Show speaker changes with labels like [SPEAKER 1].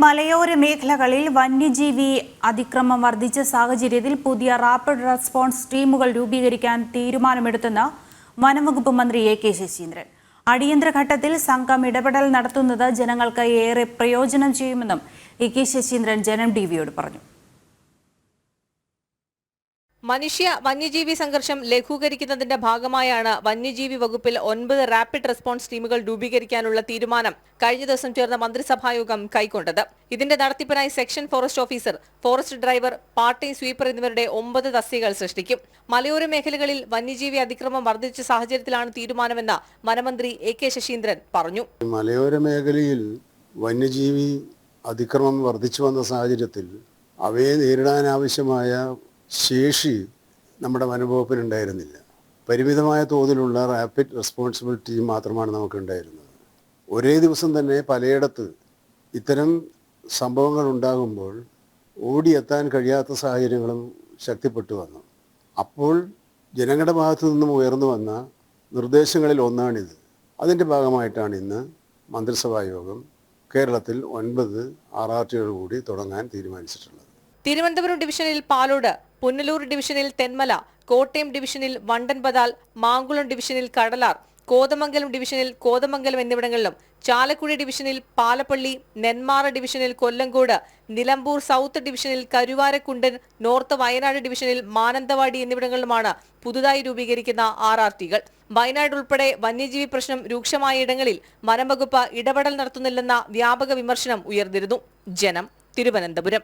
[SPEAKER 1] മലയോര മേഖലകളിൽ വന്യജീവി അതിക്രമം വർദ്ധിച്ച സാഹചര്യത്തിൽ പുതിയ റാപ്പിഡ് റെസ്പോൺസ് ടീമുകൾ രൂപീകരിക്കാൻ തീരുമാനമെടുത്തെന്ന് വനംവകുപ്പ് മന്ത്രി എ കെ ശശീന്ദ്രൻ. അടിയന്തരഘട്ടത്തിൽ സംഘം ഇടപെടൽ നടത്തുന്നത് ജനങ്ങൾക്ക് ഏറെ പ്രയോജനം ചെയ്യുമെന്നും എ കെ ശശീന്ദ്രൻ ജനം ടി വിയോട് പറഞ്ഞു.
[SPEAKER 2] മനുഷ്യ വന്യജീവി സംഘർഷം ലഘൂകരിക്കുന്നതിന്റെ ഭാഗമായാണ് വന്യജീവി വകുപ്പിൽ ഒൻപത് റാപ്പിഡ് റെസ്പോൺസ് ടീമുകൾ രൂപീകരിക്കാനുള്ള തീരുമാനം കഴിഞ്ഞ ദിവസം ചേർന്ന മന്ത്രിസഭായോഗം കൈക്കൊണ്ടത്. ഇതിന്റെ നടത്തിപ്പിനായി section forest officer forest driver party sweeper എന്നിവരുടെ ഒമ്പത് തസ്തികകൾ സൃഷ്ടിക്കും. മലയോര മേഖലകളിൽ വന്യജീവി അതിക്രമം വർദ്ധിച്ച സാഹചര്യത്തിലാണ് തീരുമാനമെന്ന് വനമന്ത്രി എ കെ ശശീന്ദ്രൻ പറഞ്ഞു.
[SPEAKER 3] മലയോര മേഖലയിൽ വന്യജീവി അതിക്രമം വർദ്ധിച്ചു വന്ന സാഹചര്യത്തിൽ അവയെ നേരിടാനാവശ്യമായ ശേഷി നമ്മുടെ വനംവകുപ്പിനുണ്ടായിരുന്നില്ല. പരിമിതമായ തോതിലുള്ള റാപ്പിഡ് റെസ്പോൺസിബിൾ ടീം മാത്രമാണ് നമുക്കുണ്ടായിരുന്നത്. ഒരേ ദിവസം തന്നെ പലയിടത്ത് ഇത്തരം സംഭവങ്ങൾ ഉണ്ടാകുമ്പോൾ ഓടിയെത്താൻ കഴിയാത്ത സാഹചര്യങ്ങളും ശക്തിപ്പെട്ടു വന്നു. അപ്പോൾ ജനങ്ങളുടെ ഭാഗത്തു നിന്നും ഉയർന്നു വന്ന നിർദ്ദേശങ്ങളിൽ ഒന്നാണിത്. അതിന്റെ ഭാഗമായിട്ടാണ് ഇന്ന് മന്ത്രിസഭാ യോഗം കേരളത്തിൽ ഒൻപത് ആർ ആർ കൂടി തുടങ്ങാൻ തീരുമാനിച്ചിട്ടുള്ളത്.
[SPEAKER 2] തിരുവനന്തപുരം ഡിവിഷനിൽ പാലോട് പുനലൂർ ഡിവിഷനിൽ തെന്മല കോട്ടയം ഡിവിഷനിൽ വണ്ടൻപതാൽ മാങ്കുളം ഡിവിഷനിൽ കടലാർ കോതമംഗലം ഡിവിഷനിൽ കോതമംഗലം എന്നിവിടങ്ങളിലും ചാലക്കുടി ഡിവിഷനിൽ പാലപ്പള്ളി നെന്മാറ ഡിവിഷനിൽ കൊല്ലങ്കോട് നിലമ്പൂർ സൗത്ത് ഡിവിഷനിൽ കരുവാരക്കുണ്ടൻ നോർത്ത് വയനാട് ഡിവിഷനിൽ മാനന്തവാടി എന്നിവിടങ്ങളിലുമാണ് പുതുതായി രൂപീകരിക്കുന്ന ആർ ആർ ടികൾ. വയനാട് ഉൾപ്പെടെ വന്യജീവി പ്രശ്നം രൂക്ഷമായ ഇടങ്ങളിൽ വനംവകുപ്പ് ഇടപെടൽ നടത്തുന്നില്ലെന്ന വ്യാപക വിമർശനം ഉയർന്നിരുന്നു. ജനം തിരുവനന്തപുരം.